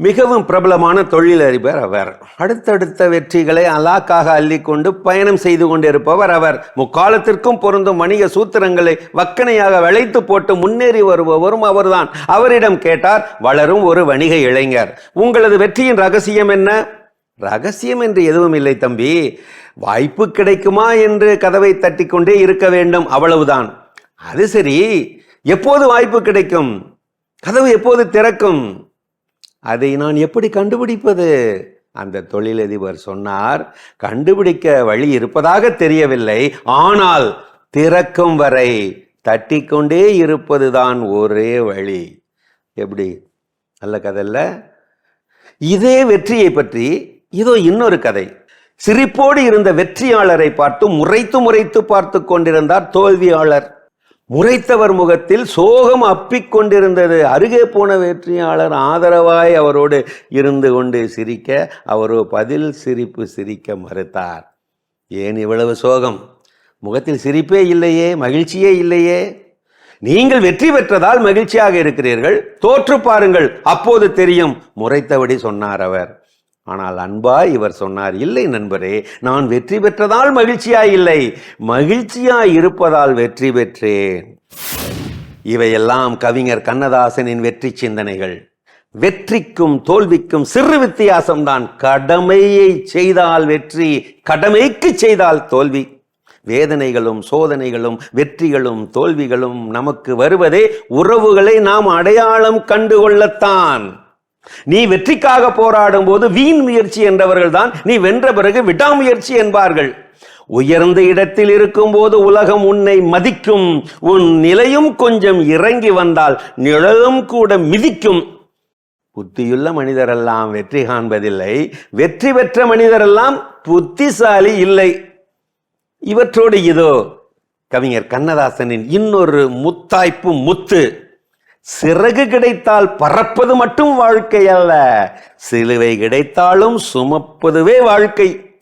மிகவும் பிரபலமான தொழிலதிபர் அவர். அடுத்தடுத்த வெற்றிகளை அலாக்காக அள்ளிக்கொண்டு பயணம் செய்து கொண்டிருப்பவர் அவர். முக்காலத்திற்கும் பொருந்தும் வணிக சூத்திரங்களை வக்கனையாக வளைத்து போட்டு முன்னேறி வருபவரும் அவர்தான். அவரிடம் கேட்டார் வளரும் ஒரு வணிக இளைஞர். உங்களது வெற்றியின் ரகசியம் என்ன? ரகசியம் என்று எதுவும் இல்லை தம்பி. வாய்ப்பு கிடைக்குமா என்று கதவை தட்டிக்கொண்டே இருக்க வேண்டும் அவ்வளவுதான். அது சரி. எப்போது வாய்ப்பு கிடைக்கும்? கதவு எப்போது திறக்கும்? அதை நான் எப்படி கண்டுபிடிப்பது? அந்த தொழிலதிபர் சொன்னார் கண்டுபிடிக்க வழி இருப்பதாக தெரியவில்லை. ஆனால் திறக்கும் வரை தட்டிக்கொண்டே இருப்பதுதான் ஒரே வழி. எப்படி? நல்ல கதையில் இதே வெற்றியை பற்றி இதோ இன்னொரு கதை. சிரிப்போடு இருந்த வெற்றியாளரை பார்த்து முறைத்து முறைத்து பார்த்து கொண்டிருந்தார் தோல்வியாளர். முறைத்தவர் முகத்தில் சோகம் அப்பிக் கொண்டிருந்தது. அருகே போன வெற்றியாளர் ஆதரவாய் அவரோடு இருந்து கொண்டு சிரிக்க அவரோ பதில் சிரிப்பு சிரிக்க மறுத்தார். ஏன் இவ்வளவு சோகம்? முகத்தில் சிரிப்பே இல்லையே மகிழ்ச்சியே இல்லையே. நீங்கள் வெற்றி பெற்றதால் மகிழ்ச்சியாக இருக்கிறீர்கள். தோற்று பாருங்கள் அப்போது தெரியும் முறைத்தபடி சொன்னார் அவர். ஆனால் அன்பா இவர் சொன்னார் இல்லை நண்பரே நான் வெற்றி பெற்றதால் மகிழ்ச்சியா இல்லை மகிழ்ச்சியாய் இருப்பதால் வெற்றி பெற்றேன். இவையெல்லாம் கவிஞர் கண்ணதாசனின் வெற்றி சிந்தனைகள். வெற்றிக்கும் தோல்விக்கும் சிறு வித்தியாசம்தான். கடமையை செய்தால் வெற்றி கடமைக்கு செய்தால் தோல்வி. வேதனைகளும் சோதனைகளும் வெற்றிகளும் தோல்விகளும் நமக்கு வருவதே உறவுகளை நாம் அடையாளம் கண்டுகொள்ளத்தான். நீ வெற்றிக்காக போராடும் போது வீண் முயற்சி என்றவர்கள் தான் நீ வென்ற பிறகு விடாமுயற்சி என்பார்கள். உயர்ந்த இடத்தில் இருக்கும் போது உலகம் உன்னை மதிக்கும். உன் நிலையும் கொஞ்சம் இறங்கி வந்தால் நிழலும் கூட மிதிக்கும். புத்தியுள்ள மனிதரெல்லாம் வெற்றி காண்பதில்லை. வெற்றி பெற்ற மனிதரெல்லாம் புத்திசாலி இல்லை. இவற்றோடு இதோ கவிஞர் கண்ணதாசனின் இன்னொரு முத்தாய்ப்பு முத்து. சிறகு கிடைத்தால் பறப்பது மட்டும் வாழ்க்கை அல்ல. சிலுவை கிடைத்தாலும் சுமப்பதுவே வாழ்க்கை.